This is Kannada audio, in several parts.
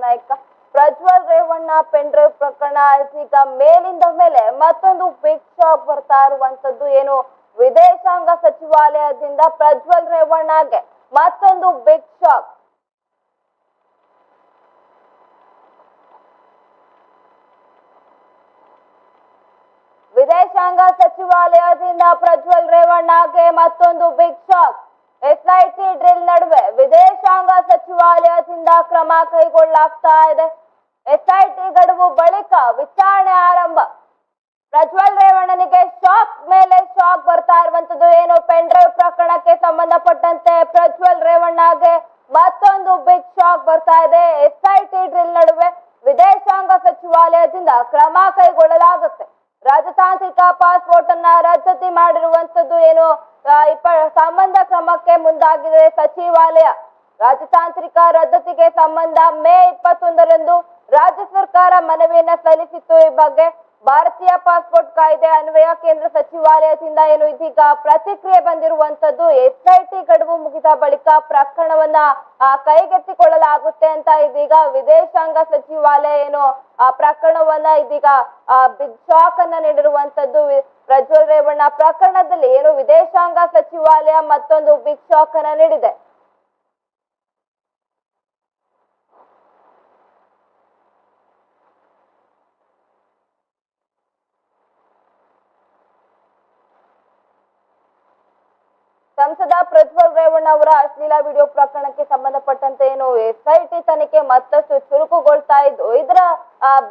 ಬೈರ್ನಾಯ್ಕ ಪ್ರಜ್ವಲ್ ರೇವಣ್ಣ ಪೆಂಡ್ರೈವ್ ಪ್ರಕರಣ ಇದೀಗ ಮೇಲಿಂದ ಮೇಲೆ ಮತ್ತೊಂದು ಬಿಗ್ ಶಾಕ್ ಬರ್ತಾ ಇರುವಂತದ್ದು ಏನು? ವಿದೇಶಾಂಗ ಸಚಿವಾಲಯದಿಂದ ಪ್ರಜ್ವಲ್ ರೇವಣ್ಣಗೆ ಮತ್ತೊಂದು ಬಿಗ್ ಶಾಕ್ ವಿದೇಶಾಂಗ ಸಚಿವಾಲಯದಿಂದ ಪ್ರಜ್ವಲ್ ರೇವಣ್ಣಗೆ ಮತ್ತೊಂದು ಬಿಗ್ ಶಾಕ್ ಎಸ್ಐಟಿ ಡ್ರಿಲ್ ನಡುವೆ ಸಚಿವಾಲಯದಿಂದ ಕ್ರಮ ಕೈಗೊಳ್ಳಲಾಗ್ತಾ ಇದೆ. ಎಸ್ಐಟಿ ಗಡುವು ಬಳಿಕ ವಿಚಾರಣೆ ಆರಂಭ. ಪ್ರಜ್ವಲ್ ರೇವಣ್ಣನಿಗೆ ಶಾಕ್ ಮೇಲೆ ಶಾಕ್ ಬರ್ತಾ ಇರುವಂತದ್ದು ಏನು? ಪೆನ್ ಡ್ರೈವ್ ಪ್ರಕರಣಕ್ಕೆ ಸಂಬಂಧಪಟ್ಟಂತೆ ಪ್ರಜ್ವಲ್ ರೇವಣ್ಣಗೆ ಮತ್ತೊಂದು ಬಿಗ್ ಶಾಕ್ ಬರ್ತಾ ಇದೆ. ಎಸ್ಐಟಿ ಡ್ರಿಲ್ ನಡುವೆ ವಿದೇಶಾಂಗ ಸಚಿವಾಲಯದಿಂದ ಕ್ರಮ ಕೈಗೊಳ್ಳಲಾಗುತ್ತೆ. ರಾಜತಾಂತ್ರಿಕ ಪಾಸ್ಪೋರ್ಟ್ ಅನ್ನ ರದ್ದತಿ ಮಾಡಿರುವಂತದ್ದು ಏನು? ಸಂಬಂಧ ಕ್ರಮಕ್ಕೆ ಮುಂದಾಗಿದೆ ಸಚಿವಾಲಯ. ರಾಜತಾಂತ್ರಿಕ ರದ್ದತಿಗೆ ಸಂಬಂಧ ಮೇ ಇಪ್ಪತ್ತೊಂದರಂದು ರಾಜ್ಯ ಸರ್ಕಾರ ಮನವಿಯನ್ನ ಸಲ್ಲಿಸಿತ್ತು ಈ ಬಗ್ಗೆ ಭಾರತೀಯ ಪಾಸ್ಪೋರ್ಟ್ ಕಾಯ್ದೆ ಅನ್ವಯ ಕೇಂದ್ರ ಸಚಿವಾಲಯದಿಂದ ಏನು ಇದೀಗ ಪ್ರತಿಕ್ರಿಯೆ ಬಂದಿರುವಂತದ್ದು ಎಸ್ಐಟಿ ಗಡುವು ಮುಗಿದ ಬಳಿಕ ಪ್ರಕರಣವನ್ನ ಕೈಗೆತ್ತಿಕೊಳ್ಳಲಾಗುತ್ತೆ ಅಂತ ಇದೀಗ ವಿದೇಶಾಂಗ ಸಚಿವಾಲಯ ಏನು, ಆ, ಪ್ರಕರಣವನ್ನ ಇದೀಗ ಬಿಗ್ ಶಾಕ್ ಅನ್ನ ನೀಡಿರುವಂತದ್ದು ಪ್ರಜ್ವಲ್ ರೇವಣ್ಣ. ಪ್ರಕರಣದಲ್ಲಿ ಏನು ವಿದೇಶಾಂಗ ಸಚಿವಾಲಯ ಮತ್ತೊಂದು ಬಿಗ್ ಶಾಕ್ ಅನ್ನ ನೀಡಿದೆ. ಸಂಸದ ಪ್ರಜ್ವಲ್ ರೇವಣ್ಣ ಅವರ ಅಶ್ಲೀಲ ವಿಡಿಯೋ ಪ್ರಕರಣಕ್ಕೆ ಸಂಬಂಧಪಟ್ಟಂತೆ ಏನು ಎಸ್ಐಟಿ ತನಿಖೆ ಮತ್ತಷ್ಟು ಚುರುಕುಗೊಳ್ತಾ ಇದ್ದು, ಇದರ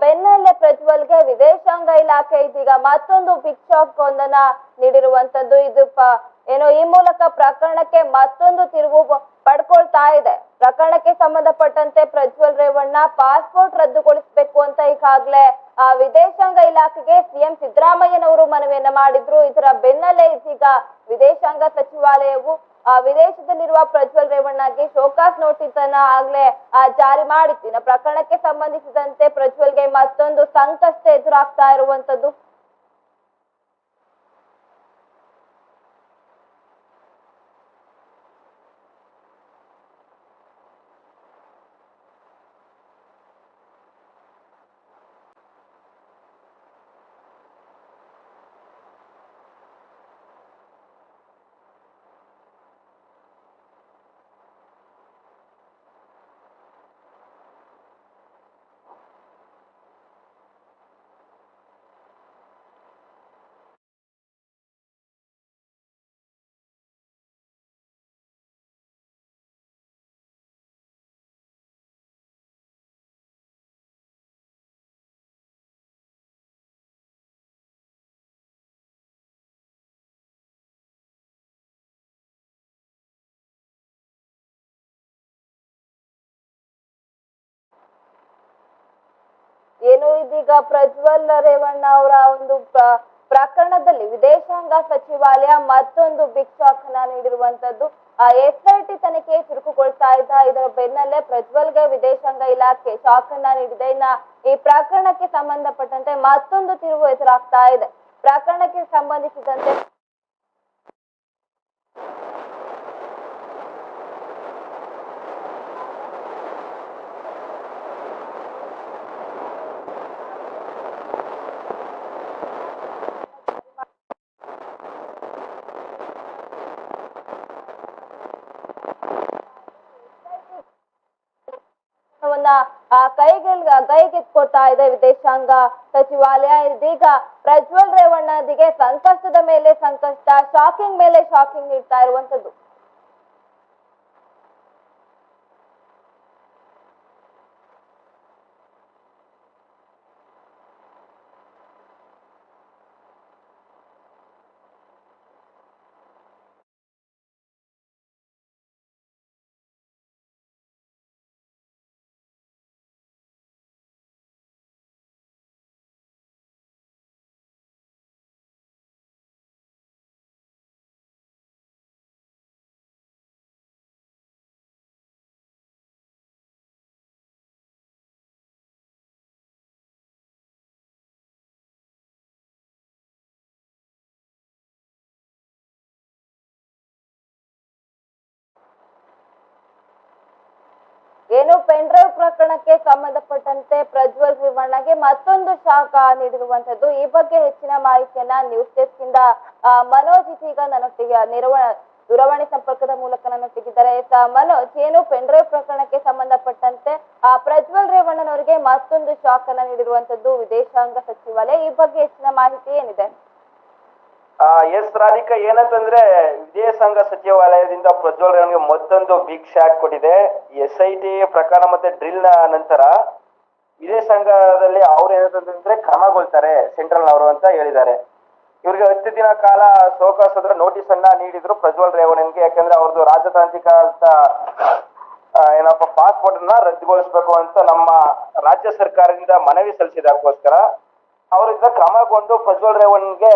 ಬೆನ್ನಲ್ಲೇ ಪ್ರಜ್ವಲ್ಗೆ ವಿದೇಶಾಂಗ ಇಲಾಖೆ ಇದೀಗ ಮತ್ತೊಂದು ಬಿಗ್ ಶಾಕ್ ಒಂದನ್ನ ನೀಡಿರುವಂತದ್ದು. ಇದು ಏನೋ ಈ ಮೂಲಕ ಪ್ರಕರಣಕ್ಕೆ ಮತ್ತೊಂದು ತಿರುವು ಪಡ್ಕೊಳ್ತಾ ಇದೆ. ಪ್ರಕರಣಕ್ಕೆ ಸಂಬಂಧಪಟ್ಟಂತೆ ಪ್ರಜ್ವಲ್ ರೇವಣ್ಣ ಪಾಸ್ಪೋರ್ಟ್ ರದ್ದುಗೊಳಿಸಬೇಕು ಅಂತ ಈಗಾಗಲೇ, ಆ, ವಿದೇಶಾಂಗ ಇಲಾಖೆಗೆ ಸಿಎಂ ಸಿದ್ದರಾಮಯ್ಯನವರು ಮನವಿಯನ್ನ ಮಾಡಿದ್ರು. ಇದರ ಬೆನ್ನಲ್ಲೇ ಇದೀಗ ವಿದೇಶಾಂಗ ಸಚಿವಾಲಯವು, ಆ, ವಿದೇಶದಲ್ಲಿರುವ ಪ್ರಜ್ವಲ್ ರೇವಣ್ಣಗೆ ಶೋಕಾಸ್ ನೋಟಿಸ್ ಅನ್ನ ಆಗ್ಲೇ ಜಾರಿ ಮಾಡಿತ್ತು. ಪ್ರಕರಣಕ್ಕೆ ಸಂಬಂಧಿಸಿದಂತೆ ಪ್ರಜ್ವಲ್ಗೆ ಮತ್ತೊಂದು ಸಂಕಷ್ಟ ಎದುರಾಗ್ತಾ ಇರುವಂತದ್ದು ಏನು ಇದೀಗ ಪ್ರಜ್ವಲ್ ರೇವಣ್ಣ ಅವರ ಒಂದು ಪ್ರ- ಪ್ರಕರಣದಲ್ಲಿ ವಿದೇಶಾಂಗ ಸಚಿವಾಲಯ ಮತ್ತೊಂದು ಬಿಗ್ ಶಾಕ್ನ ನೀಡಿರುವಂತದ್ದು, ಆ ಎಸ್ಐಟಿ ತನಿಖೆ ಚುರುಕುಗೊಳ್ತಾ ಇದ್ದ ಇದರ ಬೆನ್ನಲ್ಲೇ ಪ್ರಜ್ವಲ್ಗೆ ವಿದೇಶಾಂಗ ಇಲಾಖೆ ಶಾಕ್ ಅನ್ನ ನೀಡಿದೆ. ಇನ್ನ ಈ ಪ್ರಕರಣಕ್ಕೆ ಸಂಬಂಧಪಟ್ಟಂತೆ ಮತ್ತೊಂದು ತಿರುವು ಎದುರಾಗ್ತಾ ಇದೆ. ಪ್ರಕರಣಕ್ಕೆ ಸಂಬಂಧಿಸಿದಂತೆ ಕೈಗೆತ್ಕೊಳ್ತಾ ಇದೆ ವಿದೇಶಾಂಗ ಸಚಿವಾಲಯ. ಇದೀಗ ಪ್ರಜ್ವಲ್ ರೇವಣ್ಣದಿಗೆ ಸಂಕಷ್ಟದ ಮೇಲೆ ಸಂಕಷ್ಟ ಶಾಕಿಂಗ್ ಮೇಲೆ ಶಾಕಿಂಗ್ ನೀಡ್ತಾ ಇರುವಂತದ್ದು ಏನು ಪೆನ್ ಡ್ರೈವ್ ಪ್ರಕರಣಕ್ಕೆ ಸಂಬಂಧಪಟ್ಟಂತೆ ಪ್ರಜ್ವಲ್ ರೇವಣ್ಣಗೆ ಮತ್ತೊಂದು ಶಾಖ ನೀಡಿರುವಂತದ್ದು ಈ ಬಗ್ಗೆ ಹೆಚ್ಚಿನ ಮಾಹಿತಿಯನ್ನ ನ್ಯೂಸ್ ಡೆಸ್ಕ್ ಇಂದ ಮನೋಜ್ ಇದೀಗ ನನ್ನೊಟ್ಟಿಗೆ ನಿರ್ವ, ದೂರವಾಣಿ ಸಂಪರ್ಕದ ಮೂಲಕ ನನ್ನೊಟ್ಟಿಗಿದ್ದಾರೆ. ಮನೋಜ್, ಏನು ಪೆನ್ ಡ್ರೈವ್ ಪ್ರಕರಣಕ್ಕೆ ಸಂಬಂಧಪಟ್ಟಂತೆ, ಆ, ಪ್ರಜ್ವಲ್ ರೇವಣ್ಣನವರಿಗೆ ಮತ್ತೊಂದು ಶಾಕ್ ನೀಡಿರುವಂತದ್ದು ವಿದೇಶಾಂಗ ಸಚಿವಾಲಯ. ಈ ಬಗ್ಗೆ ಹೆಚ್ಚಿನ ಮಾಹಿತಿ ಏನಿದೆ? ಎಸ್ ರಾಧಿಕಾ, ಏನಂತಂದ್ರೆ ವಿದೇಶಾಂಗ ಸಚಿವಾಲಯದಿಂದ ಪ್ರಜ್ವಲ್ ರೇವಣ್ಗೆ ಮತ್ತೊಂದು ಬಿಗ್ ಶಾಕ್ ಕೊಟ್ಟಿದೆ. ಎಸ್ ಐ ಟಿ ಪ್ರಕರಣ ಮತ್ತೆ ಡ್ರಿಲ್ನ ನಂತರ ವಿದೇಶಾಂಗದಲ್ಲಿ ಅವ್ರು ಏನಂತಂದ್ರೆ ಕ್ರಮಗೊಳ್ತಾರೆ ಸೆಂಟ್ರಲ್ ಅವರು ಅಂತ ಹೇಳಿದ್ದಾರೆ. ಇವ್ರಿಗೆ ಹತ್ತು ದಿನ ಕಾಲ ಸೋಕಾಸದ್ರ ನೋಟಿಸ್ ಅನ್ನ ನೀಡಿದ್ರು ಪ್ರಜ್ವಲ್ ರೇವಣ್ಣನ್ಗೆ ಯಾಕಂದ್ರೆ ಅವ್ರದ್ದು ರಾಜತಾಂತ್ರಿಕ ಅಂತ ಏನಪ್ಪ ಪಾಸ್ಪೋರ್ಟ್ ಅನ್ನ ರದ್ದುಗೊಳಿಸಬೇಕು ಅಂತ ನಮ್ಮ ರಾಜ್ಯ ಸರ್ಕಾರದಿಂದ ಮನವಿ ಸಲ್ಲಿಸಿದಕ್ಕೋಸ್ಕರ ಅವರಿಂದ ಕ್ರಮಗೊಂಡು ಪ್ರಜ್ವಲ್ ರೇವಣ್ಗೆ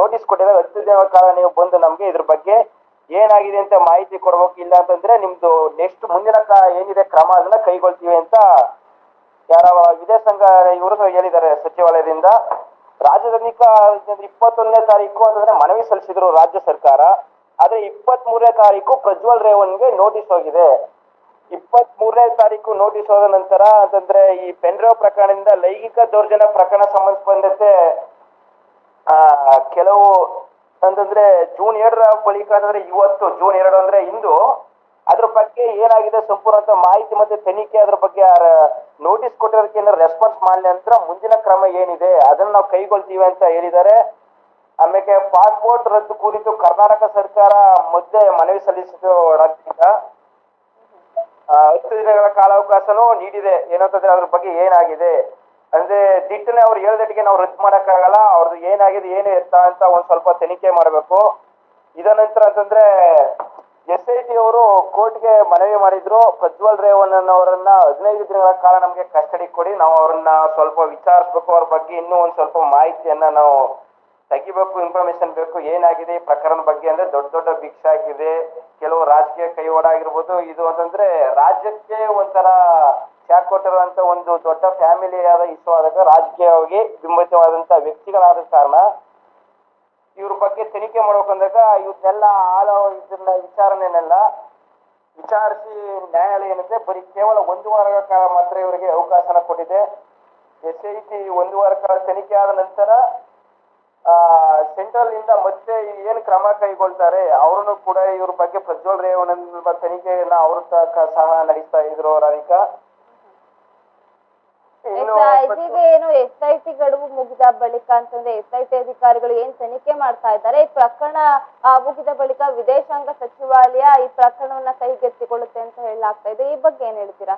ನೋಟಿಸ್ ಕೊಟ್ಟಿದ್ದಾರೆ. ಹತ್ತು ಕಾಲ ನೀವು ಬಂದು ನಮ್ಗೆ ಇದ್ರ ಬಗ್ಗೆ ಏನಾಗಿದೆ ಅಂತ ಮಾಹಿತಿ ಕೊಡ್ಬೇಕು, ಇಲ್ಲ ಅಂತಂದ್ರೆ ನಿಮ್ದು ನೆಕ್ಸ್ಟ್ ಮುಂದಿನ ಏನಿದೆ ಕ್ರಮ ಅದನ್ನ ಕೈಗೊಳ್ತೀವಿ ಅಂತ ಯಾರ ವಿದೇಶಾಂಗ ಇವರು ಹೇಳಿದ್ದಾರೆ ಸಚಿವಾಲಯದಿಂದ. ರಾಜಧಾನಿಕ ಇಪ್ಪತ್ತೊಂದನೇ ತಾರೀಕು ಅಂತಂದ್ರೆ ಮನವಿ ಸಲ್ಲಿಸಿದ್ರು ರಾಜ್ಯ ಸರ್ಕಾರ. ಆದ್ರೆ ಇಪ್ಪತ್ತ್ ಮೂರನೇ ತಾರೀಕು ಪ್ರಜ್ವಲ್ ರೇವಣ್ಗೆ ನೋಟಿಸ್ ಹೋಗಿದೆ. ಇಪ್ಪತ್ತ್ ಮೂರನೇ ತಾರೀಕು ನೋಟಿಸ್ ಹೋದ ನಂತರ ಅಂತಂದ್ರೆ ಈ ಪೆನ್ಡ್ರೈವ್ ಪ್ರಕರಣದಿಂದ ಲೈಂಗಿಕ ದೌರ್ಜನ್ಯ ಪ್ರಕರಣ ಸಂಬಂಧಿಸಿದಂತೆ ಆ ಕೆಲವು ಅಂತಂದ್ರೆ ಜೂನ್ ಎರಡರ ಬಳಿಕ ಅಂತಂದ್ರೆ ಇವತ್ತು ಜೂನ್ ಎರಡು ಅಂದ್ರೆ ಇಂದು ಅದ್ರ ಬಗ್ಗೆ ಏನಾಗಿದೆ ಸಂಪೂರ್ಣ ಮಾಹಿತಿ ಮತ್ತೆ ತನಿಖೆ ಅದ್ರ ಬಗ್ಗೆ ನೋಟಿಸ್ ಕೊಟ್ಟಿರೋದಕ್ಕೆ ಏನಾದ್ರು ರೆಸ್ಪಾನ್ಸ್ ಮಾಡಲಿ ಅಂತ ಮುಂದಿನ ಕ್ರಮ ಏನಿದೆ ಅದನ್ನ ನಾವು ಕೈಗೊಳ್ತೀವಿ ಅಂತ ಹೇಳಿದ್ದಾರೆ. ಆಮೇಲೆ ಪಾಸ್ಪೋರ್ಟ್ ರದ್ದು ಕುರಿತು ಕರ್ನಾಟಕ ಸರ್ಕಾರ ಮಧ್ಯೆ ಮನವಿ ಸಲ್ಲಿಸಿದ ರಾಜ್ಯ ಆ, ಹತ್ತು ದಿನಗಳ ಕಾಲಾವಕಾಶನೂ ನೀಡಿದೆ. ಏನಂತಂದ್ರೆ ಅದ್ರ ಬಗ್ಗೆ ಏನಾಗಿದೆ? ಅಂದ್ರೆ ದಿಟ್ಟನೆ ಅವ್ರು ಹೇಳ್ದಟ್ಟಿಗೆ ನಾವು ರದ್ದು ಮಾಡಕ್ಕಾಗಲ್ಲ ಅವ್ರದ್ದು ಏನಾಗಿದೆ, ಏನು ಎತ್ತ ಅಂತ ಒಂದ್ ಸ್ವಲ್ಪ ತನಿಖೆ ಮಾಡಬೇಕು. ಇದ ನಂತರ ಅಂತಂದ್ರೆ ಎಸ್ ಐ ಟಿ ಅವರು ಕೋರ್ಟ್ಗೆ ಮನವಿ ಮಾಡಿದ್ರು. ಪ್ರಜ್ವಲ್ ರೇವಣ್ಣ ಅವರನ್ನ ಹದಿನೈದು ದಿನಗಳ ಕಾಲ ನಮಗೆ ಕಸ್ಟಡಿ ಕೊಡಿ, ನಾವು ಅವ್ರನ್ನ ಸ್ವಲ್ಪ ವಿಚಾರಿಸ್ಬೇಕು, ಅವ್ರ ಬಗ್ಗೆ ಇನ್ನೂ ಒಂದ್ ಸ್ವಲ್ಪ ಮಾಹಿತಿಯನ್ನ ನಾವು ತೆಗಿಬೇಕು ಇನ್ಫಾರ್ಮೇಶನ್ ಬೇಕು, ಏನಾಗಿದೆ, ಈ ಪ್ರಕರಣ ಬಗ್ಗೆ ಅಂದ್ರೆ ದೊಡ್ಡ ದೊಡ್ಡ ಭಿಕ್ಷೆ ಆಗಿದೆ. ಕೆಲವು ರಾಜಕೀಯ ಕೈವಾಡ ಆಗಿರ್ಬೋದು, ಇದು ಅಂತಂದ್ರೆ ರಾಜ್ಯಕ್ಕೆ ಒಂಥರ ಶಾಕ್ ಕೊಟ್ಟಿರುವಂತ ಒಂದು ದೊಡ್ಡ ಫ್ಯಾಮಿಲಿ ಆದ ಇಷ್ಟವಾದಾಗ ರಾಜಕೀಯವಾಗಿ ಬಿಂಬಿತವಾದಂತ ವ್ಯಕ್ತಿಗಳಾದ ಕಾರಣ ಇವ್ರ ಬಗ್ಗೆ ತನಿಖೆ ಮಾಡ್ಬೇಕಂದಾಗ ಇವನ್ನೆಲ್ಲ ಆಳ ಇದನ್ನ ವಿಚಾರಣೆನೆಲ್ಲ ವಿಚಾರಿಸಿ ನ್ಯಾಯಾಲಯ ಏನಿದೆ ಬರೀ ಕೇವಲ ಒಂದು ವಾರಗಳ ಕಾಲ ಮಾತ್ರ ಇವರಿಗೆ ಅವಕಾಶನ ಕೊಟ್ಟಿದೆ. ಎಸ್ ಐ ಟಿ ಒಂದು ವಾರ ಕಾಲ ತನಿಖೆ ಆದ ನಂತರ ಸೆಂಟ್ರಲ್ ಇಂದ ಮತ್ತೆ ಏನ್ ಕ್ರಮ ಕೈಗೊಳ್ತಾರೆ ಅವ್ರನ್ನು ಕೂಡ ಇವ್ರ ಬಗ್ಗೆ ಪ್ರಜ್ವಲ್ ರೇವಣ್ಣ ತನಿಖೆಯನ್ನ ಅವ್ರ ಸಹ ನಡೆಸ್ತಾ ಇದ್ರು ರಾಧಿಕಾ. ಇದೀಗ ಏನು ಎಸ್ ಐ ಟಿ ಗಡುವು ಮುಗಿದ ಬಳಿಕ ಅಂತಂದ್ರೆ ಎಸ್ ಐ ಟಿ ಅಧಿಕಾರಿಗಳು ಏನ್ ತನಿಖೆ ಮಾಡ್ತಾ ಇದ್ದಾರೆ ಈ ಪ್ರಕರಣ ಆ, ಮುಗಿದ ಬಳಿಕ ವಿದೇಶಾಂಗ ಸಚಿವಾಲಯ ಈ ಪ್ರಕರಣವನ್ನ ಕೈಗೆತ್ತಿಕೊಳ್ಳುತ್ತೆ ಅಂತ ಹೇಳಲಾಗ್ತಾ ಇದೆ. ಈ ಬಗ್ಗೆ ಏನ್ ಹೇಳ್ತೀರಾ?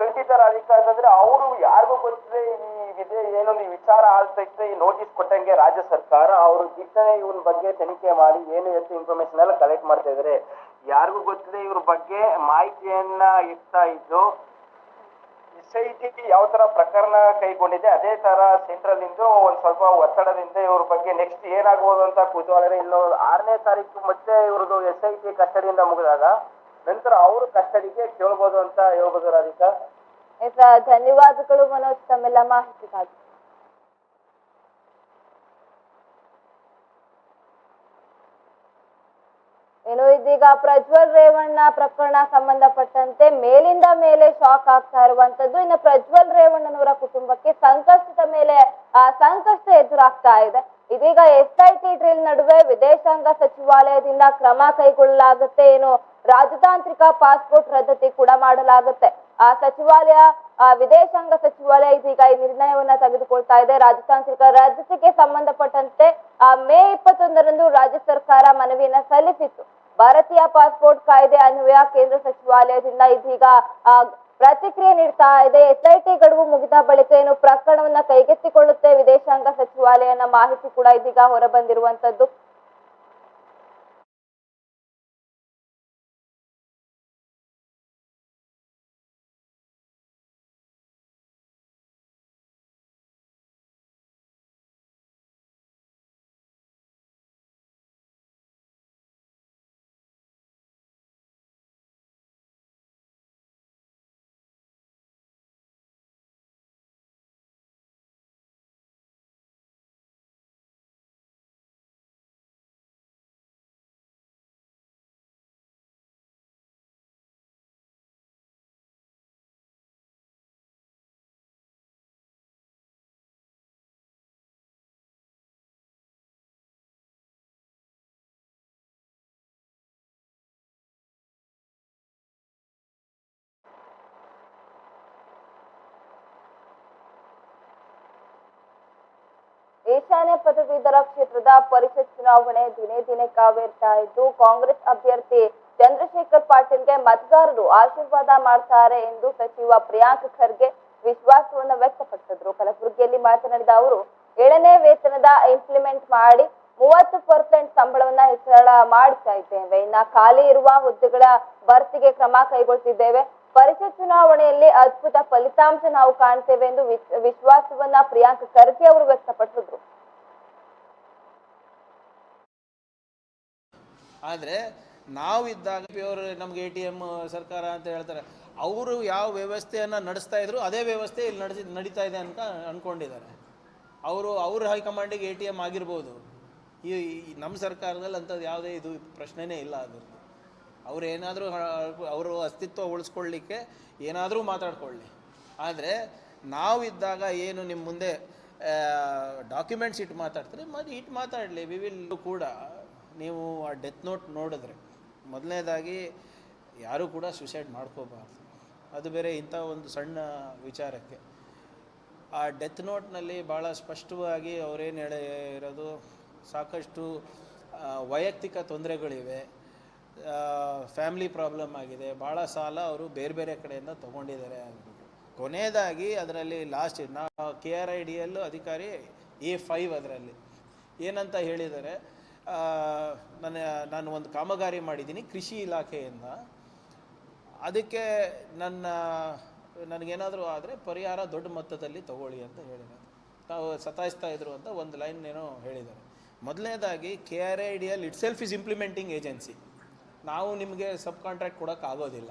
ಖಂಡಿತ ರಾಧಿಕಾ ಅಂತಂದ್ರೆ ಅವರು ಯಾರಿಗೂ ಗೊತ್ತಿದೆ, ಈ ಇದೆ ಏನೊಂದು ಈ ವಿಚಾರ ಆಗ್ತೈತೆ, ಈ ನೋಟಿಸ್ ಕೊಟ್ಟಂಗೆ ರಾಜ್ಯ ಸರ್ಕಾರ, ಅವರು ದಿಟ್ಟನೆ ಇವನ್ ಬಗ್ಗೆ ತನಿಖೆ ಮಾಡಿ, ಏನು ಎಷ್ಟು ಇನ್ಫಾರ್ಮೇಶನ್ ಎಲ್ಲ ಕಲೆಕ್ಟ್ ಮಾಡ್ತಾ ಇದ್ರೆ ಯಾರಿಗೂ ಗೊತ್ತಿದೆ, ಇವ್ರ ಬಗ್ಗೆ ಮಾಹಿತಿಯನ್ನ ಇಡ್ತಾ ಇದ್ದು ಎಸ್ ಐ ಟಿ ಯಾವ ತರ ಪ್ರಕರಣ ಕೈಗೊಂಡಿದೆ, ಅದೇ ತರ ಸೆಂಟ್ರಲ್ ಇಂದು ಒಂದ್ ಸ್ವಲ್ಪ ಒತ್ತಡದಿಂದ ಇವ್ರ ಬಗ್ಗೆ ನೆಕ್ಸ್ಟ್ ಏನಾಗ್ಬೋದು ಅಂತ ಕುತೂಹಲ. ಇನ್ನು ಆರನೇ ತಾರೀಕು ಮತ್ತೆ ಇವ್ರದ್ದು ಎಸ್ ಐ ಟಿ ಕಸ್ಟಡಿಯಿಂದ ಮುಗಿದಾಗ ನಂತರ ಅವರು ಕಸ್ಟಡಿಗೆ ಅಂತ ಹೇಳ್ಬೋದು ರಾಧಿಕಾ ಧನ್ಯವಾದಗಳು ಮನೋಜ್, ತಮ್ಮೆಲ್ಲ ಮಾಹಿತಿಗಾಗಿ. ಏನು ಇದೀಗ ಪ್ರಜ್ವಲ್ ರೇವಣ್ಣ ಪ್ರಕರಣ ಸಂಬಂಧಪಟ್ಟಂತೆ ಮೇಲಿಂದ ಮೇಲೆ ಶಾಕ್ ಆಗ್ತಾ ಇರುವಂತದ್ದು. ಇನ್ನು ಪ್ರಜ್ವಲ್ ರೇವಣ್ಣನವರ ಕುಟುಂಬಕ್ಕೆ ಸಂಕಷ್ಟದ ಮೇಲೆ, ಆ ಸಂಕಷ್ಟ ಎದುರಾಗ್ತಾ ಇದೆ. ಇದೀಗ ಎಸ್ ಐ ಟಿ ಡ್ರಿಲ್ ನಡುವೆ ವಿದೇಶಾಂಗ ಸಚಿವಾಲಯದಿಂದ ಕ್ರಮ ಕೈಗೊಳ್ಳಲಾಗುತ್ತೆ ಏನು ರಾಜತಾಂತ್ರಿಕ ಪಾಸ್ಪೋರ್ಟ್ ರದ್ದತಿ ಕೂಡ ಮಾಡಲಾಗುತ್ತೆ. ಆ ಸಚಿವಾಲಯ, ಆ ವಿದೇಶಾಂಗ ಸಚಿವಾಲಯ ಇದೀಗ ಈ ನಿರ್ಣಯವನ್ನ ತೆಗೆದುಕೊಳ್ತಾ ಇದೆ. ರಾಜತಾಂತ್ರಿಕ ರದ್ದತಿಗೆ ಸಂಬಂಧಪಟ್ಟಂತೆ, ಆ ಮೇ ಇಪ್ಪತ್ತೊಂದರಂದು ರಾಜ್ಯ ಸರ್ಕಾರ ಮನವಿಯನ್ನ ಸಲ್ಲಿಸಿತ್ತು. ಭಾರತೀಯ ಪಾಸ್ಪೋರ್ಟ್ ಕಾಯ್ದೆ ಅನ್ವಯ ಕೇಂದ್ರ ಸಚಿವಾಲಯದಿಂದ ಇದೀಗ ಪ್ರತಿಕ್ರಿಯೆ ನೀಡ್ತಾ ಇದೆ. ಎಸ್ಐಟಿ ಗಡುವು ಮುಗಿದ ಬಳಿಕ ಏನು ಪ್ರಕರಣವನ್ನ ಕೈಗೆತ್ತಿಕೊಳ್ಳುತ್ತೆ ವಿದೇಶಾಂಗ ಸಚಿವಾಲಯನ ಮಾಹಿತಿ ಕೂಡ ಇದೀಗ ಹೊರಬಂದಿರುವಂತದ್ದು. ಈಶಾನ್ಯ ಪದವೀಧರ ಕ್ಷೇತ್ರದ ಪರಿಷತ್ ಚುನಾವಣೆ ದಿನೇ ದಿನೇ ಕಾವೇರ್ತಾ ಇದ್ದು, ಕಾಂಗ್ರೆಸ್ ಅಭ್ಯರ್ಥಿ ಚಂದ್ರಶೇಖರ್ ಪಾಟೀಲ್ಗೆ ಮತದಾರರು ಆಶೀರ್ವಾದ ಮಾಡ್ತಾರೆ ಎಂದು ಸಚಿವ ಪ್ರಿಯಾಂಕ್ ಖರ್ಗೆ ವಿಶ್ವಾಸವನ್ನು ವ್ಯಕ್ತಪಡಿಸಿದ್ರು. ಕಲಬುರಗಿಯಲ್ಲಿ ಮಾತನಾಡಿದ ಅವರು, ಏಳನೇ ವೇತನದ ಇಂಪ್ಲಿಮೆಂಟ್ ಮಾಡಿ ಮೂವತ್ತು ಪರ್ಸೆಂಟ್ ಸಂಬಳವನ್ನ ಹೆಚ್ಚಳ ಮಾಡ್ತಾ ಇದ್ದೇವೆ. ಇನ್ನ ಖಾಲಿ ಇರುವ ಹುದ್ದೆಗಳ ಭರ್ತಿಗೆ ಕ್ರಮ ಕೈಗೊಳ್ತಿದ್ದೇವೆ. ಪರಿಷತ್ ಚುನಾವಣೆಯಲ್ಲಿ ಅದ್ಭುತ ಫಲಿತಾಂಶ ನಾವು ಕಾಣ್ತೇವೆ ಎಂದು ವಿಶ್- ವಿಶ್ವಾಸವನ್ನ ಪ್ರಿಯಾಂಕ್ ಖರ್ಗೆ ಅವರು ವ್ಯಕ್ತಪಡಿಸಿದ್ರು. ಆದರೆ ನಾವಿದ್ದಾಗ ಅವರು ನಮ್ಗೆ ಎ ಟಿ ಎಂ, ಸರ್ಕಾರ ಅಂತ ಹೇಳ್ತಾರೆ. ಅವರು ಯಾವ ವ್ಯವಸ್ಥೆಯನ್ನು ನಡೆಸ್ತಾ ಇದ್ರು ಅದೇ ವ್ಯವಸ್ಥೆ ಇಲ್ಲಿ ನಡೆಸಿ, ನಡೀತಾ ಇದೆ ಅಂತ ಅಂದ್ಕೊಂಡಿದ್ದಾರೆ ಅವರು, ಅವ್ರ ಹೈಕಮಾಂಡಿಗೆ ಎ ಟಿ ಎಂ ಆಗಿರ್ಬೋದು. ಈ ನಮ್ಮ ಸರ್ಕಾರದಲ್ಲಿ ಅಂಥದ್ದು ಯಾವುದೇ ಇದು ಪ್ರಶ್ನೆನೇ ಇಲ್ಲ ಅದು ಅವ್ರು ಏನಾದರೂ ಅವರು ಅಸ್ತಿತ್ವ ಉಳಿಸ್ಕೊಳ್ಳಿಕ್ಕೆ ಏನಾದರೂ ಮಾತಾಡ್ಕೊಳ್ಳಿ. ಆದರೆ ನಾವಿದ್ದಾಗ ಏನು ನಿಮ್ಮ ಮುಂದೆ ಡಾಕ್ಯುಮೆಂಟ್ಸ್ ಇಟ್ಟು ಮಾತಾಡ್ತಾರೆ ಮತ್ತು ಇಟ್ಟು ಮಾತಾಡಲಿ ವಿ ವಿಲ್ ಕೂಡ. ನೀವು ಆ ಡೆತ್ ನೋಟ್ ನೋಡಿದ್ರೆ ಮೊದಲನೇದಾಗಿ ಯಾರೂ ಕೂಡ ಸುಸೈಡ್ ಮಾಡ್ಕೋಬಾರ್ದು. ಅದು ಬೇರೆ ಇಂಥ ಒಂದು ಸಣ್ಣ ವಿಚಾರಕ್ಕೆ. ಆ ಡೆತ್ ನೋಟ್ನಲ್ಲಿ ಭಾಳ ಸ್ಪಷ್ಟವಾಗಿ ಅವರೇನು ಹೇಳಿ ಇರೋದು ಸಾಕಷ್ಟು ವೈಯಕ್ತಿಕ ತೊಂದರೆಗಳಿವೆ ಫ್ಯಾಮ್ಲಿ ಪ್ರಾಬ್ಲಮ್ ಆಗಿದೆ ಭಾಳ ಸಾಲ ಅವರು ಬೇರೆ ಬೇರೆ ಕಡೆಯಿಂದ ತೊಗೊಂಡಿದ್ದಾರೆ ಕೊನೆಯದಾಗಿ ಅದರಲ್ಲಿ ಲಾಸ್ಟ್ ನಾವು ಕೆ ಆರ್ ಐ ಡಿ ಎಲ್ಲು ಅಧಿಕಾರಿ ಎ ಫೈವ್ ಅದರಲ್ಲಿ. ಏನಂತ ಹೇಳಿದ್ದಾರೆ ಆ, ನನ್ನ ನಾನು ಒಂದು ಕಾಮಗಾರಿ ಮಾಡಿದ್ದೀನಿ ಕೃಷಿ ಇಲಾಖೆಯಿಂದ. ಅದಕ್ಕೆ ನನ್ನ, ನನಗೇನಾದರೂ ಆದರೆ ಪರಿಹಾರ ದೊಡ್ಡ ಮೊತ್ತದಲ್ಲಿ ತಗೊಳ್ಳಿ ಅಂತ ಹೇಳಿದ್ದಾರೆ ತಾವು ಸತಾಯಿಸ್ತಾ ಇದ್ರು ಅಂತ ಒಂದು ಲೈನ್ ಏನೋ ಹೇಳಿದ್ದಾರೆ. ಮೊದಲನೇದಾಗಿ K R I D L itself is implementing agency ನಾವು ನಿಮಗೆ ಸಬ್ ಕಾಂಟ್ರಾಕ್ಟ್ ಕೊಡೋಕ್ಕಾಗೋದಿಲ್ಲ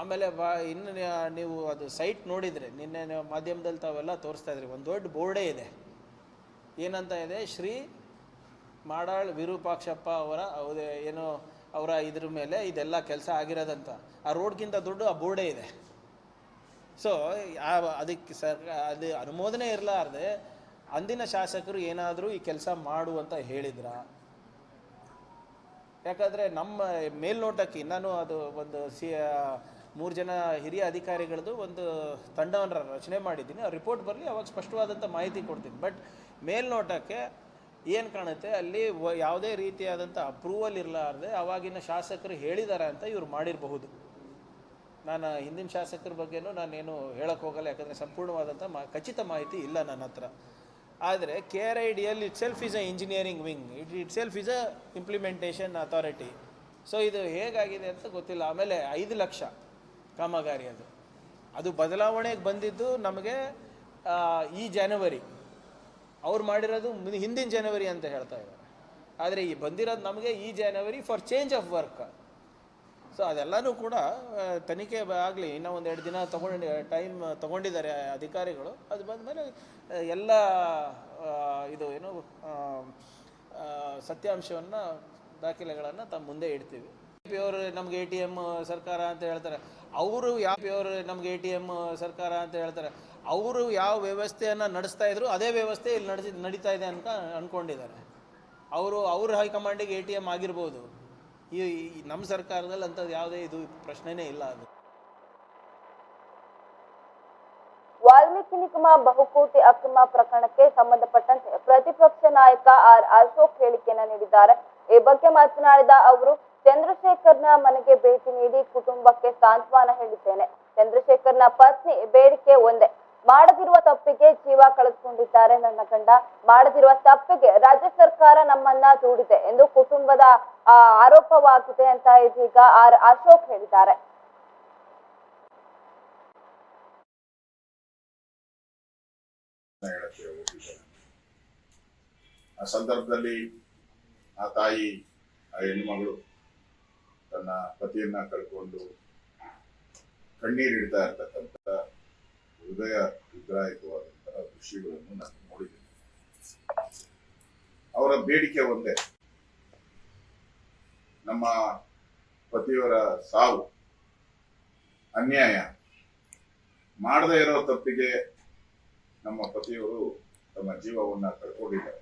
ಆಮೇಲೆ ಬಾ, ಇನ್ನು ನೀವು ಅದು ಸೈಟ್ ನೋಡಿದರೆ, ನಿನ್ನೆ ಮಾಧ್ಯಮದಲ್ಲಿ ತಾವೆಲ್ಲ ತೋರಿಸ್ತಾ ಇದ್ರಿ, ಒಂದು ದೊಡ್ಡ ಬೋರ್ಡೇ ಇದೆ. ಏನಂತ ಇದೆ? ಶ್ರೀ ಮಾಡಾಳ್ ವಿರೂಪಾಕ್ಷಪ್ಪ ಅವರ ಏನು ಅವರ ಇದ್ರ ಮೇಲೆ ಇದೆಲ್ಲ ಕೆಲಸ ಆಗಿರೋದಂತ. ಆ ರೋಡ್ಗಿಂತ ದೊಡ್ಡ ಆ ಬೋರ್ಡೇ ಇದೆ. ಸೊ ಅದಕ್ಕೆ ಸರ್, ಅದು ಅನುಮೋದನೆ ಇರಲಾರ್ದೆ ಅಂದಿನ ಶಾಸಕರು ಏನಾದರೂ ಈ ಕೆಲಸ ಮಾಡು ಅಂತ ಹೇಳಿದ್ರ. ಯಾಕಂದರೆ ನಮ್ಮ ಮೇಲ್ನೋಟಕ್ಕೆ ನಾನು ಅದು ಒಂದು ಸಿ ಮೂರು ಜನ ಹಿರಿಯ ಅಧಿಕಾರಿಗಳದ್ದು ಒಂದು ತಂಡವನ್ನು ರಚನೆ ಮಾಡಿದ್ದೀನಿ. ಆ ರಿಪೋರ್ಟ್ ಬರಲಿ, ಅವಾಗ ಸ್ಪಷ್ಟವಾದಂಥ ಮಾಹಿತಿ ಕೊಡ್ತೀನಿ. ಬಟ್ ಮೇಲ್ನೋಟಕ್ಕೆ ಏನು ಕಾಣುತ್ತೆ? ಅಲ್ಲಿ ಯಾವುದೇ ರೀತಿಯಾದಂಥ ಅಪ್ರೂವಲ್ ಇರಲಾರ್ದೆ ಅವಾಗಿನ ಶಾಸಕರು ಹೇಳಿದ್ದಾರೆ ಅಂತ ಇವ್ರು ಮಾಡಿರಬಹುದು. ನಾನು ಹಿಂದಿನ ಶಾಸಕರ ಬಗ್ಗೆನೂ ನಾನೇನು ಹೇಳಕ್ಕೆ ಹೋಗಲ್ಲ, ಯಾಕಂದರೆ ಸಂಪೂರ್ಣವಾದಂಥ ಮಾ ಖಚಿತ ಮಾಹಿತಿ ಇಲ್ಲ ನನ್ನ ಹತ್ರ. ಆದರೆ K R I D L itself is a engineering wing it itself is a implementation authority so ಇದು ಹೇಗಾಗಿದೆ ಅಂತ ಗೊತ್ತಿಲ್ಲ. ಆಮೇಲೆ ಐದು ಲಕ್ಷ ಕಾಮಗಾರಿ ಅದು. ಅದು ಬದಲಾವಣೆಗೆ ಬಂದಿದ್ದು ನಮಗೆ ಈ ಜನವರಿ ಅವ್ರು ಮಾಡಿರೋದು ಹಿಂದಿನ ಜನವರಿ ಅಂತ ಹೇಳ್ತಾ ಇದ್ದಾರೆ. ಆದರೆ ಈ ಬಂದಿರೋದು ನಮಗೆ ಈ January for change of work. So ಅದೆಲ್ಲನೂ ಕೂಡ ತನಿಖೆ ಆಗಲಿ ಇನ್ನೂ ಒಂದು ಎರಡು ದಿನ ತಗೊಂಡು ಟೈಮ್ ತಗೊಂಡಿದ್ದಾರೆ ಅಧಿಕಾರಿಗಳು. ಅದು ಬಂದಮೇಲೆ ಎಲ್ಲ ಆ, ಇದು ಏನು ಸತ್ಯಾಂಶವನ್ನು ದಾಖಲೆಗಳನ್ನು ತಮ್ಮ ಮುಂದೆ ಇಡ್ತೀವಿ. ಪಿ ಅವರು ನಮ್ಗೆ ಎ ಟಿ ಎಂ ಸರ್ಕಾರ ಅಂತ ಹೇಳ್ತಾರೆ. ಅವರು ಯಾವ ಪಿ ಅವರು ನಮ್ಗೆ ಎ ಟಿ ಎಂ ಸರ್ಕಾರ ಅಂತ ಹೇಳ್ತಾರೆ. ಅವರು ಯಾವ ವ್ಯವಸ್ಥೆಯನ್ನು ನಡೆಸ್ತಾ ಇದ್ರು ಅದೇ ವ್ಯವಸ್ಥೆ ಇಲ್ಲಿ ನಡೆಸಿ, ನಡೀತಾ ಇದೆ ಅಂತ ಅಂದ್ಕೊಂಡಿದ್ದಾರೆ ಅವರು, ಅವ್ರ ಹೈಕಮಾಂಡಿಗೆ ಎ ಟಿ ಎಂ ಆಗಿರ್ಬೋದು. ಈ ನಮ್ಮ ಸರ್ಕಾರದಲ್ಲಿ ಅಂಥದ್ದು ಯಾವುದೇ ಇದು ಪ್ರಶ್ನೆನೇ ಇಲ್ಲ ಅದು. ವಾಲ್ಮೀಕಿ ನಿಗಮ ಬಹುಕೋಟಿ ಅಕ್ರಮ ಪ್ರಕರಣಕ್ಕೆ ಸಂಬಂಧಪಟ್ಟಂತೆ ಪ್ರತಿಪಕ್ಷ ನಾಯಕ ಆರ್ ಅಶೋಕ್ ಹೇಳಿಕೆಯನ್ನ ನೀಡಿದ್ದಾರೆ. ಈ ಬಗ್ಗೆ ಮಾತನಾಡಿದ ಅವರು, ಚಂದ್ರಶೇಖರ್ನ ಮನೆಗೆ ಭೇಟಿ ನೀಡಿ ಕುಟುಂಬಕ್ಕೆ ಸಾಂತ್ವನ ಹೇಳಿದ್ದೇನೆ. ಚಂದ್ರಶೇಖರ್ನ ಪತ್ನಿ, ಬೇಡಿಕೆ ಒಂದೇ. ಮಾಡದಿರುವ ತಪ್ಪಿಗೆ ಜೀವ ಕಳೆದುಕೊಂಡಿದ್ದಾರೆ ನನ್ನ ಗಂಡ ಮಾಡದಿರುವ ತಪ್ಪಿಗೆ ರಾಜ್ಯ ಸರ್ಕಾರ ನಮ್ಮನ್ನ ದೂಡಿದೆ ಎಂದು ಕುಟುಂಬದ ಆರೋಪವಾಗಿದೆ ಅಂತ ಇದೀಗ ಆರ್, ಅಶೋಕ್ ಹೇಳಿದ್ದಾರೆ. ಆ ಸಂದರ್ಭದಲ್ಲಿ ಆ ತಾಯಿ, ಆ ಹೆಣ್ಮಗಳು ತನ್ನ ಪತಿಯನ್ನ ಕಳ್ಕೊಂಡು ಕಣ್ಣೀರಿಡ್ತಾ ಇರ್ತಕ್ಕಂಥ ಹೃದಯ ವಿಗ್ರಹಿತವಾದಂತಹ ದೃಶ್ಯಗಳನ್ನು ನಾನು ನೋಡಿದ್ದೇನೆ ಅವರ ಬೇಡಿಕೆ ಒಂದೇ. ನಮ್ಮ ಪತಿಯವರ ಸಾವು, ಅನ್ಯಾಯ. ಮಾಡದೇ ಇರೋ ತಪ್ಪಿಗೆ ನಮ್ಮ ಪತಿಯವರು ತಮ್ಮ ಜೀವವನ್ನ ಕಳ್ಕೊಂಡಿದ್ದಾರೆ.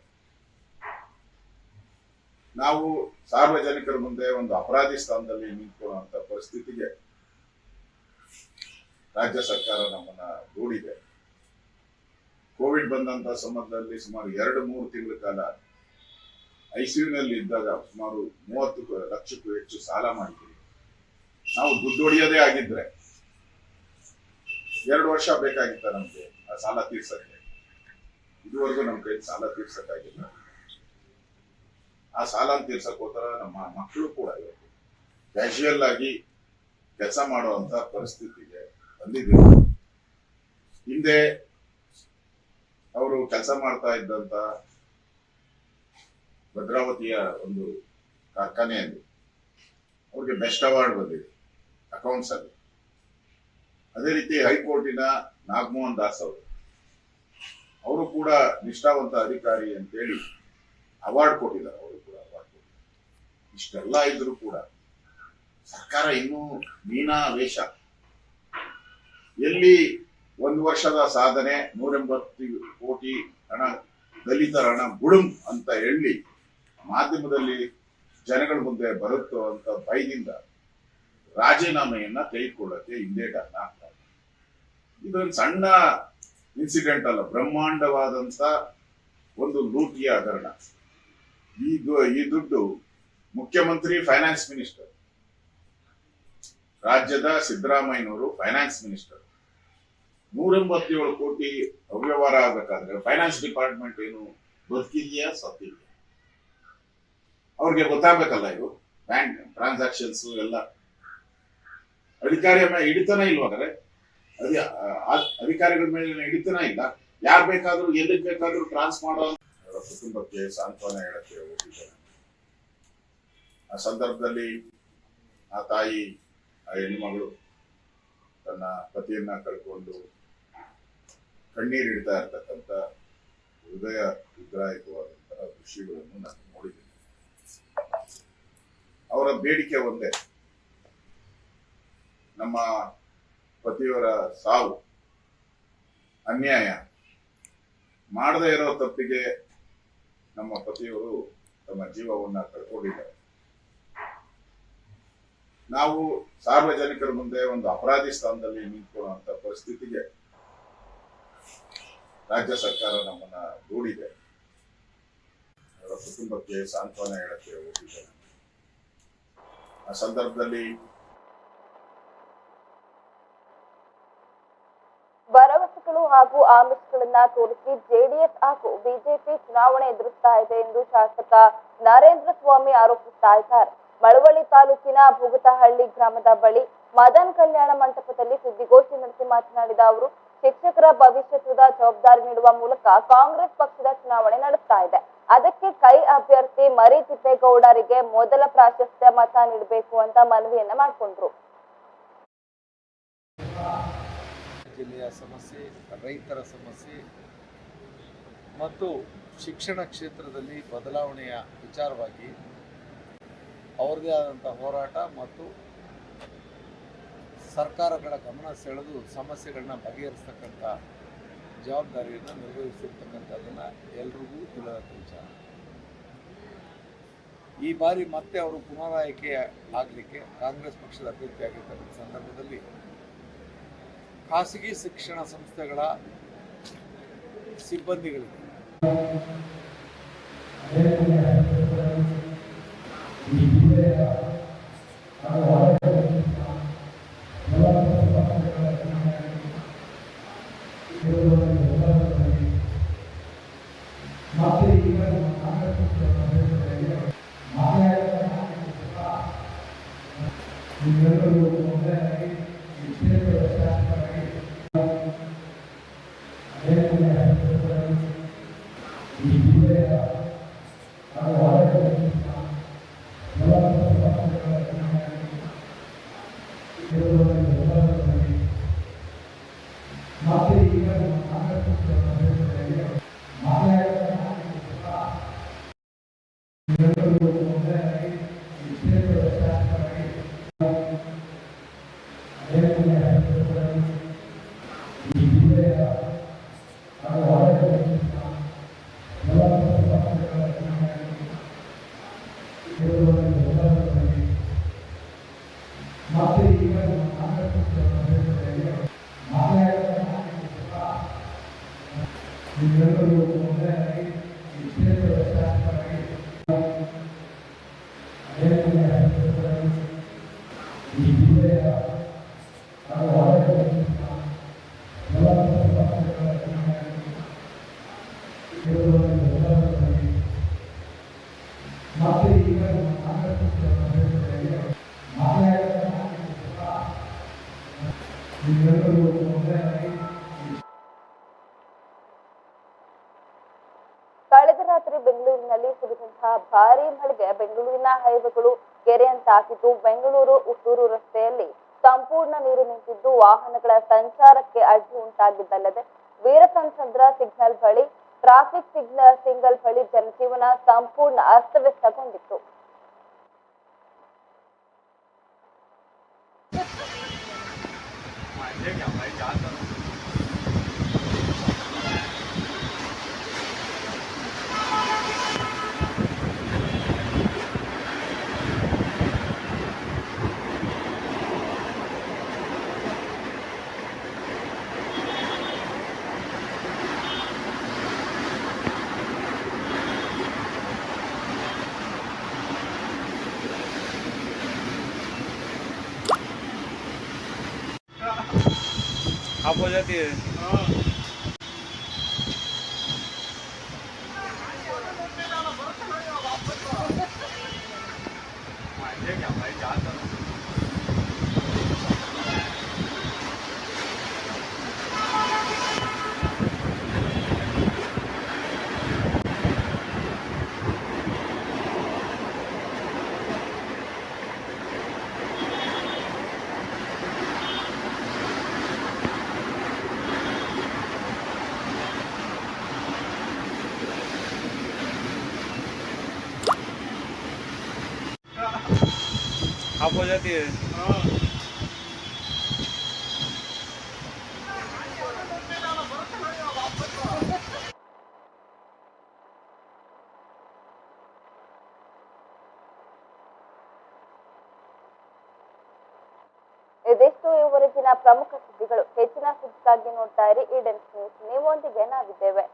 ನಾವು ಸಾರ್ವಜನಿಕರ ಮುಂದೆ ಒಂದು ಅಪರಾಧಿ ಸ್ಥಾನದಲ್ಲಿ ನಿಂತ್ಕೊಳ್ಳುವಂತ ಪರಿಸ್ಥಿತಿಗೆ ರಾಜ್ಯ ಸರ್ಕಾರ ನಮ್ಮನ್ನ ದೂಡಿದೆ ಕೋವಿಡ್ ಬಂದಂತ ಸಮಯದಲ್ಲಿ ಸುಮಾರು ಎರಡು ಮೂರು ತಿಂಗಳ ಕಾಲ ಐಸಿಯುನಲ್ಲಿ ಇದ್ದಾಗ ಸುಮಾರು ಮೂವತ್ತು ಲಕ್ಷಕ್ಕೂ ಹೆಚ್ಚು ಸಾಲ ಮಾಡಿದ್ದೀವಿ ನಾವು ದುಡ್ಡು ಹೊಡೆಯೋದೇ ಆಗಿದ್ರೆ ಎರಡು ವರ್ಷ ಬೇಕಾಗಿತ್ತ ನಮ್ಗೆ ಆ ಸಾಲ ತೀರ್ಸಕ್ಕೆ. ಇದುವರೆಗೂ ನಮ್ಮ ಕೈ ಸಾಲ ತೀರ್ಸಕ್ಕಾಗಿಲ್ಲ. ಆ ಸಾಲ ತೀರ್ಸಕ್ಕೋಸ್ಕರ ನಮ್ಮ ಮಕ್ಕಳು ಕೂಡ ಇವತ್ತು ಕ್ಯಾಶುಯಲ್ ಆಗಿ ಕೆಲಸ ಮಾಡುವಂತ ಪರಿಸ್ಥಿತಿಗೆ ಬಂದಿದ್ದೀವಿ ಹಿಂದೆ ಅವರು ಕೆಲಸ ಮಾಡ್ತಾ ಇದ್ದಂತ ಭದ್ರಾವತಿಯ ಒಂದು ಕಾರ್ಖಾನೆಯಲ್ಲಿ ಅವ್ರಿಗೆ ಬೆಸ್ಟ್ ಅವಾರ್ಡ್ ಬಂದಿದೆ ಅಕೌಂಟ್ಸ್ ಅಲ್ಲಿ. ಅದೇ ರೀತಿ ಹೈಕೋರ್ಟಿನ ನಾಗಮೋಹನ್ ದಾಸ್ ಅವರು. ಅವರು ಕೂಡ ನಿಷ್ಠಾವಂತ ಅಧಿಕಾರಿ ಅಂತೇಳಿ ಅವಾರ್ಡ್ ಕೊಟ್ಟಿದ್ದಾರೆ, ಅವರು ಕೂಡ ಅವಾರ್ಡ್ ಕೊಟ್ಟಿದ್ದಾರೆ. ಇಷ್ಟೆಲ್ಲ ಇದ್ರು ಕೂಡ ಸರ್ಕಾರ ಇನ್ನೂ ಮೀನಾ ವೇಷ ಎಲ್ಲಿ ಒಂದು ವರ್ಷದ ಸಾಧನೆ ನೂರೆಂಬತ್ತು ಕೋಟಿ ಹಣ ದಲಿತರ ಹಣ ಬುಡುಂ ಅಂತ ಹೇಳಿ ಮಾಧ್ಯಮದಲ್ಲಿ ಜನಗಳ ಮುಂದೆ ಬರುತ್ತೋ ಅಂತ ಭಯದಿಂದ ರಾಜೀನಾಮೆಯನ್ನ ತೆಗೆದುಕೊಳ್ಳಕ್ಕೆ ಹಿಂದೇಟ ಆಗ್ತಾರೆ ಇದೊಂದು ಸಣ್ಣ ಇನ್ಸಿಡೆಂಟ್ ಅಲ್ಲ, ಬ್ರಹ್ಮಾಂಡವಾದಂತ ಒಂದು ಲೂಟಿಯ ಹಗರಣ. ಈ ಈ ದುಡ್ಡು ಮುಖ್ಯಮಂತ್ರಿ ಫೈನಾನ್ಸ್ ಮಿನಿಸ್ಟರ್ ರಾಜ್ಯದ ಸಿದ್ದರಾಮಯ್ಯನವರು ಫೈನಾನ್ಸ್ ಮಿನಿಸ್ಟರ್ ನೂರೆಂಬತ್ತೇಳು ಕೋಟಿ ಅವ್ಯವಹಾರ ಆಗ್ಬೇಕಾದ್ರೆ ಫೈನಾನ್ಸ್ ಡಿಪಾರ್ಟ್ಮೆಂಟ್ ಏನು ಬದುಕಿದೆಯಾ, ಸತ್ತಿದೆಯಾ? ಅವ್ರಿಗೆ ಗೊತ್ತಾಗ್ಬೇಕಲ್ಲ ಇದು? ಬ್ಯಾಂಕ್ ಟ್ರಾನ್ಸಾಕ್ಷನ್ಸ್ ಎಲ್ಲ. ಅಧಿಕಾರಿಯ ಮೇಲೆ ಹಿಡಿತನ ಇಲ್ವಾದ್ರೆ ಅಧಿಕಾರಿಗಳ ಮೇಲೆ ಹಿಡಿತನ ಇಲ್ಲ. ಯಾರು ಬೇಕಾದ್ರೂ, ಎಲ್ಲಿಗೆ ಬೇಕಾದ್ರೂ ಟ್ರಾನ್ಸ್ ಮಾಡೋ ಕುಟುಂಬಕ್ಕೆ ಸಾಂತ್ವನ ಹೇಳಕ್ಕೆ ಹೋಗಿದ್ದಾರೆ. ಆ ಸಂದರ್ಭದಲ್ಲಿ ಆ ತಾಯಿ, ಆ ಹೆಣ್ಮಗಳು ತನ್ನ ಪತಿಯನ್ನ ಕಳ್ಕೊಂಡು ಕಣ್ಣೀರಿಡ್ತಾ ಇರ್ತಕ್ಕಂಥ ಹೃದಯ ವಿಗ್ರಾಯಕವಾದಂತಹ ದೃಶ್ಯಗಳನ್ನು ನಾನು ನೋಡಿದ್ದೀನಿ. ಅವರ ಬೇಡಿಕೆ ಒಂದೇ. ನಮ್ಮ ಪತಿಯವರ ಸಾವು ಅನ್ಯಾಯ. ಮಾಡದೇ ಇರೋ ತಪ್ಪಿಗೆ ನಮ್ಮ ಪತಿಯವರು ತಮ್ಮ ಜೀವವನ್ನ ಕಳ್ಕೊಂಡಿದ್ದಾರೆ. ನಾವು ಸಾರ್ವಜನಿಕರ ಮುಂದೆ ಒಂದು ಅಪರಾಧಿ ಸ್ಥಾನದಲ್ಲಿ ನಿಂತ್ಕೊಳ್ಳುವಂತ ಪರಿಸ್ಥಿತಿಗೆ ರಾಜ್ಯ ಸರ್ಕಾರ ನಮ್ಮನ್ನ ದೂಡಿದೆ. ಅವರ ಕುಟುಂಬಕ್ಕೆ ಸಾಂತ್ವನ ಹೇಳಕ್ಕೆ ಹೋಗಿದ್ದೇನೆ ಆ ಸಂದರ್ಭದಲ್ಲಿ ಭರವಸೆಗಳು ಹಾಗೂ ಆಮಿಷಗಳನ್ನ ತೋರಿಸಿ ಜೆಡಿಎಸ್ ಹಾಗೂ ಬಿಜೆಪಿ ಚುನಾವಣೆ ಎದುರಿಸ್ತಾ ಇದೆ ಎಂದು ಶಾಸಕ ನರೇಂದ್ರ ಸ್ವಾಮಿ ಆರೋಪಿಸ್ತಾ ಇದ್ದಾರೆ. ಮಳವಳ್ಳಿ ತಾಲೂಕಿನ ಭೂಗತಹಳ್ಳಿ ಗ್ರಾಮದ ಬಳಿ ಮದನ್ ಕಲ್ಯಾಣ ಮಂಟಪದಲ್ಲಿ ಸುದ್ದಿಗೋಷ್ಠಿ ನಡೆಸಿ ಮಾತನಾಡಿದ ಅವರು, ಶಿಕ್ಷಕರ ಭವಿಷ್ಯತ್ವದ ಜವಾಬ್ದಾರಿ ನೀಡುವ ಮೂಲಕ ಕಾಂಗ್ರೆಸ್ ಪಕ್ಷದ ಚುನಾವಣೆ ನಡೆಸ್ತಾ ಇದೆ. ಅದಕ್ಕೆ ಕೈ ಅಭ್ಯರ್ಥಿ ಮರಿ ತಿಪ್ಪೇಗೌಡರಿಗೆ ಮೊದಲ ಪ್ರಾಶಸ್ತ್ಯ ಮತ ನೀಡಬೇಕು ಅಂತ ಮನವಿಯನ್ನ ಮಾಡಿಕೊಂಡ್ರು. ಜಿಲ್ಲೆಯ ಸಮಸ್ಯೆ, ರೈತರ ಸಮಸ್ಯೆ ಮತ್ತು ಶಿಕ್ಷಣ ಕ್ಷೇತ್ರದಲ್ಲಿ ಬದಲಾವಣೆಯ ವಿಚಾರವಾಗಿ ಅವರದೇ ಆದಂಥ ಹೋರಾಟ ಮತ್ತು ಸರ್ಕಾರಗಳ ಗಮನ ಸೆಳೆದು ಸಮಸ್ಯೆಗಳನ್ನ ಬಗೆಹರಿಸ್ತಕ್ಕಂಥ ಜವಾಬ್ದಾರಿಯನ್ನು ನಿರ್ವಹಿಸಿರ್ತಕ್ಕಂಥದ್ದನ್ನು ಎಲ್ರಿಗೂ ತಿಳಿದಂಥ ವಿಚಾರ ಈ ಬಾರಿ ಮತ್ತೆ ಅವರು ಪುನರಾಯ್ಕೆ ಆಗಲಿಕ್ಕೆ ಕಾಂಗ್ರೆಸ್ ಪಕ್ಷದ ಅಭ್ಯರ್ಥಿಯಾಗಿರ್ತಕ್ಕಂಥ ಸಂದರ್ಭದಲ್ಲಿ ಖಾಸಗಿ ಶಿಕ್ಷಣ ಸಂಸ್ಥೆಗಳ ಸಿಬ್ಬಂದಿಗಳಿಗೆ Primeiro, eu vou mostrar aqui o tempo da chave. దేవుడు ಭಾರೀ ಮಳೆಗೆ ಬೆಂಗಳೂರಿನ ಹೈವೇಗಳು ಕೆರೆಯಂತಾಗಿದ್ದು ಬೆಂಗಳೂರು ಹುಟ್ಟೂರು ರಸ್ತೆಯಲ್ಲಿ ಸಂಪೂರ್ಣ ನೀರು ನಿಂತಿದ್ದು ವಾಹನಗಳ ಸಂಚಾರಕ್ಕೆ ಅಡ್ಡಿ ಉಂಟಾಗಿದ್ದಲ್ಲದೆ ವೀರಸಂಚಂದ್ರ ಸಿಗ್ನಲ್ ಬಳಿ, ಟ್ರಾಫಿಕ್ ಸಿಗ್ನಲ್ ಸಿಂಗಲ್ ಬಳಿ ಜನಜೀವನ ಸಂಪೂರ್ಣ ಅಸ್ತವ್ಯಸ್ತಗೊಂಡಿತ್ತು. आप हो जाती है। आप हो जाती है ಇದಿಷ್ಟು ಇವರೆಗಿನ ಪ್ರಮುಖ ಸುದ್ದಿಗಳು ಹೆಚ್ಚಿನ ಸುದ್ದಿಗಾಗಿ ನೋಡ್ತಾ ಇರಿ ಈಡನ್ ನ್ಯೂಸ್ ನಿಮ್ಮೊಂದಿಗೆ ನಾವಿದ್ದೇವೆ